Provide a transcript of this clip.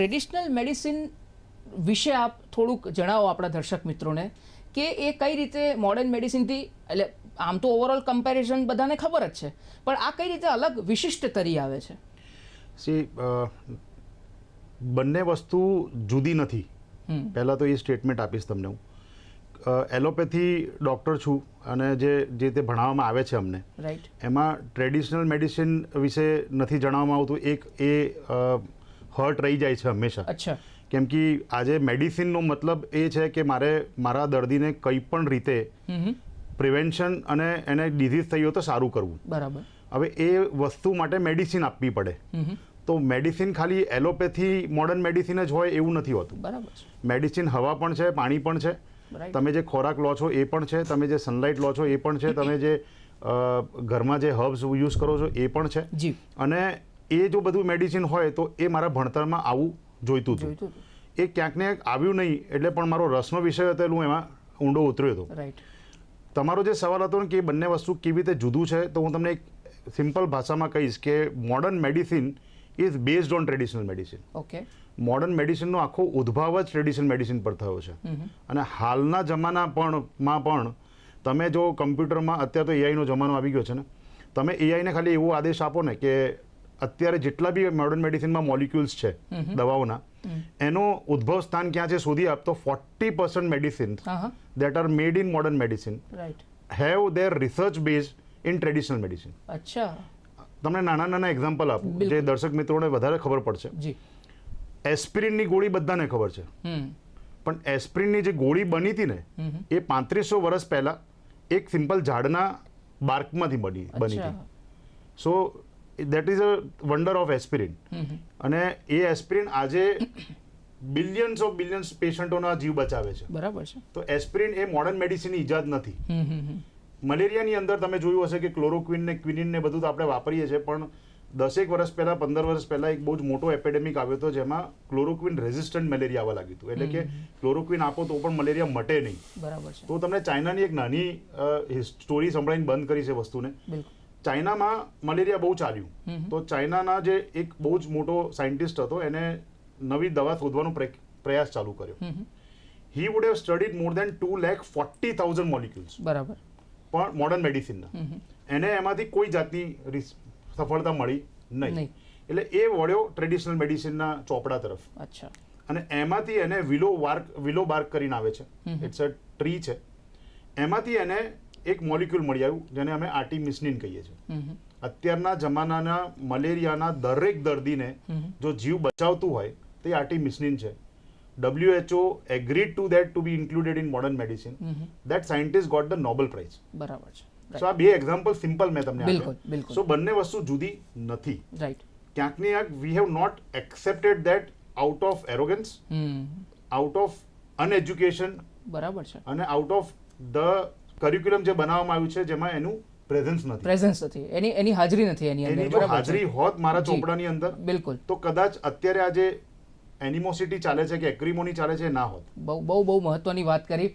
Traditional medicine વિશે આપ થોડુંક જણાવો આપણા દર્શક મિત્રોને કે એ કઈ રીતે મોડર્ન મેડિસિનથી એટલે આમ તો ઓવરઓલ કમ્પેરિઝન બધાને ખબર જ છે પણ આ કઈ રીતે અલગ વિશિષ્ટ તરી આવે છે? સી બંને વસ્તુ જુદી નથી. પહેલાં તો એ સ્ટેટમેન્ટ આપીશ તમને હું. એલોપેથી ડૉક્ટર છું અને જે જે તે ભણાવવામાં આવે છે અમને રાઈટ એમાં ટ્રેડિશનલ મેડિસિન વિશે નથી જણાવવામાં આવતું. એક એ હર્ટ રહી જાય છે હંમેશા. અચ્છા. કેમ કે આજે મેડિસિનનો મતલબ એ છે કે મારે મારા દર્દીને કંઈ પણ રીતે. પ્રિવેન્શન અને એને ડિઝીઝ થઈ હોય તો સારું કરવું. બરાબર. હવે એ વસ્તુ માટે મેડિસિન આપવી પડે. તો મેડિસિન ખાલી એલોપેથી મોડર્ન મેડિસિન જ હોય એવું નથી હોતું. બરાબર મેડિસિન હવા પણ છે પાણી પણ છે. તમે જે ખોરાક લો છો એ પણ છે તમે જે સનલાઇટ લો છો એ પણ છે તમે જે ઘરમાં જે હર્બ્સ યુઝ કરો છો એ પણ છે. અને એ જો બધું મેડિસિન હોય તો એ મારા ભણતરમાં આવું જોઈતું હતું. એ ક્યાંક ને ક્યાંક આવ્યું નહીં એટલે પણ મારો રસનો વિષય હતો હું એમાં ઊંડો ઉતર્યો હતો. તમારો જે સવાલ હતો ને કે એ બંને વસ્તુ કેવી રીતે જુદું છે તો હું તમને એક સિમ્પલ ભાષામાં કહીશ કે modern medicine is based on traditional medicine okay modern મેડિસિનનો આખો ઉદ્ભવ જ ટ્રેડિશનલ મેડિસિન પર થયો છે. અને હાલના જમાના પણ માં પણ તમે જો કમ્પ્યુટરમાં અત્યારે તો એઆઈનો જમાનો આવી ગયો છે ને તમે એઆઈને ખાલી એવો આદેશ આપો ને કે અત્યારે જેટલા બી મોડર્ન મેડિસિનમાં મોલિક્યુલ્સ છે દવાઓના એનો ઉદ્ભવ સ્થાન ક્યાં છે શોધી આપતો forty percent medicine that are made in modern medicine have their research base in traditional medicine અચ્છા. તમને નાના નાના એક્ઝામ્પલ આપું જે દર્શક મિત્રોને વધારે ખબર પડશે. એસ્પિરિનની ગોળી બધાને ખબર છે. પણ એસ્પ્રિનની જે ગોળી બની હતી ને. એ પાંત્રીસો વર્ષ પહેલા એક સિમ્પલ ઝાડના બાર્કમાંથી બની બની હતી. So that is a wonder of aspirin. અને એ એસ્પિરિન આજે બિલિયન્સ ઓફ બિલિયન્સ પેશન્ટોના જીવ બચાવે છે. બરાબર છે. તો એસ્પિરિન એ મોડર્ન મેડિસિનની ઈજાદ નથી. મલેરિયાની અંદર તમે જોયું હશે કે ક્લોરોક્વિન ને ક્વિનિન ને બધું તો આપણે વાપરીએ છીએ પણ દસેક વર્ષ પહેલા પંદર વર્ષ પહેલા એક બહુ જ મોટો એપેડેમિક આવ્યો હતો જેમાં ક્લોરોક્વિન રેઝિસ્ટન્ટ મેલેરિયા આવવા લાગ્યું હતું. એટલે કે ક્લોરોક્વિન આપો તો પણ મલેરિયા મટે નહીં. બરાબર છે. તો તમને ચાઇનાની એક નાની સ્ટોરી સંભળાઈને બંધ કરી છે વસ્તુને. બિલકુલ. ચાઇનામાં મલેરિયા બહુ ચાલ્યું. તો ચાઇનાના જે એક બહુ જ મોટો સાયન્ટિસ્ટ હતો એને નવી દવા શોધવાનો પ્રયાસ ચાલુ કર્યો. He would have studied more than two lakh forty thousand molecules બરાબર. પણ મોડર્ન મેડિસિનના. એને એમાંથી કોઈ જાતની સફળતા મળી નહીં. એટલે એ વળ્યો ટ્રેડિશનલ મેડિસિનના ચોપડા તરફ. અચ્છા. અને એમાંથી એને વિલો વાર્ક વિલો બાર્ક કરીને આવે છે. ઇટ્સ અ ટ્રી છે. એમાંથી એને એક મોલિક્યુલ મળી આવ્યું જેને અમે આર્ટિમિસ્નિન કહીએ છીએ. અત્યારના જમાનાના મલેરિયાના દરેક દર્દીને જો જીવ બચાવતું હોય તે આર્ટિમિસ્નિન છે. WHO agreed to that to be included in modern medicine that scientist got the Nobel prize બરાબર છે. સો આ બે એક્ઝામ્પલ સિમ્પલ મેં તમને. સો બંને વસ્તુ જુદી નથી. રાઈટ ક્યાંક ને ક્યાંક we have not accepted that out of arrogance out of uneducation બરાબર છે. અને આઉટ ઓફ ધ કરિક્યુલમ જે બનાવવામાં આવ્યું છે જેમાં એનું પ્રેઝન્સ નથી. પ્રેઝન્સ નથી. એની એની હાજરી નથી એની અંદર. જો હાજરી હોત મારા ચોપડાની અંદર બિલકુલ. તો કદાચ અત્યારે આજે જે એનિમોસિટી ચાલે છે કે એક્રીમોની ચાલે છે ના હોત. બહુ બહુ બહુ મહત્વની વાત કરી.